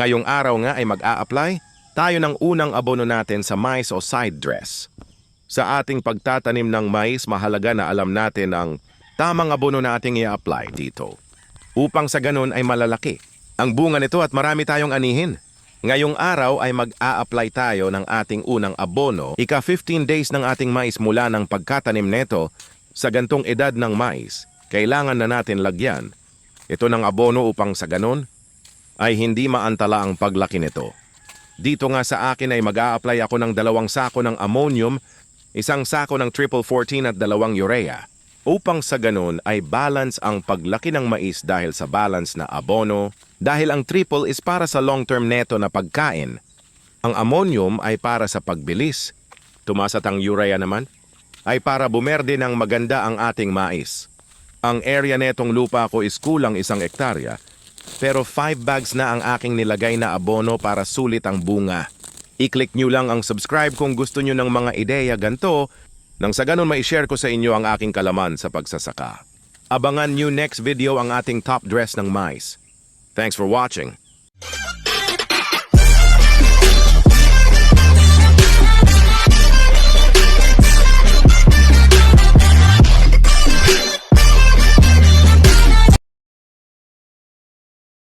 Ngayong araw nga ay mag-a-apply tayo ng unang abono natin sa mais o side dress. Sa ating pagtatanim ng mais, mahalaga na alam natin ang tamang abono na ating i-apply dito. Upang sa ganun ay malalaki ang bunga nito at marami tayong anihin. Ngayong araw ay mag-a-apply tayo ng ating unang abono, ika 15 days ng ating mais mula ng pagkatanim neto sa gantong edad ng mais. Kailangan na natin lagyan ito ng abono upang sa ganun ay hindi maantala ang paglaki nito. Dito nga sa akin ay mag-a-apply ako ng dalawang sako ng ammonium, isang sako ng triple 14 at dalawang urea. Upang sa ganun ay balance ang paglaki ng mais dahil sa balance na abono, dahil ang triple is para sa long-term neto na pagkain. Ang ammonium ay para sa pagbilis. Tumasat ang urea naman ay para bumerde ng maganda ang ating mais. Ang area netong lupa ko is kulang isang ektarya, pero 5 bags na ang aking nilagay na abono para sulit ang bunga. I-click nyo lang ang subscribe kung gusto nyo ng mga ideya ganto, nang sa ganun mai-share ko sa inyo ang aking kalaman sa pagsasaka. Abangan nyo next video ang ating top dress ng mais. Thanks for watching.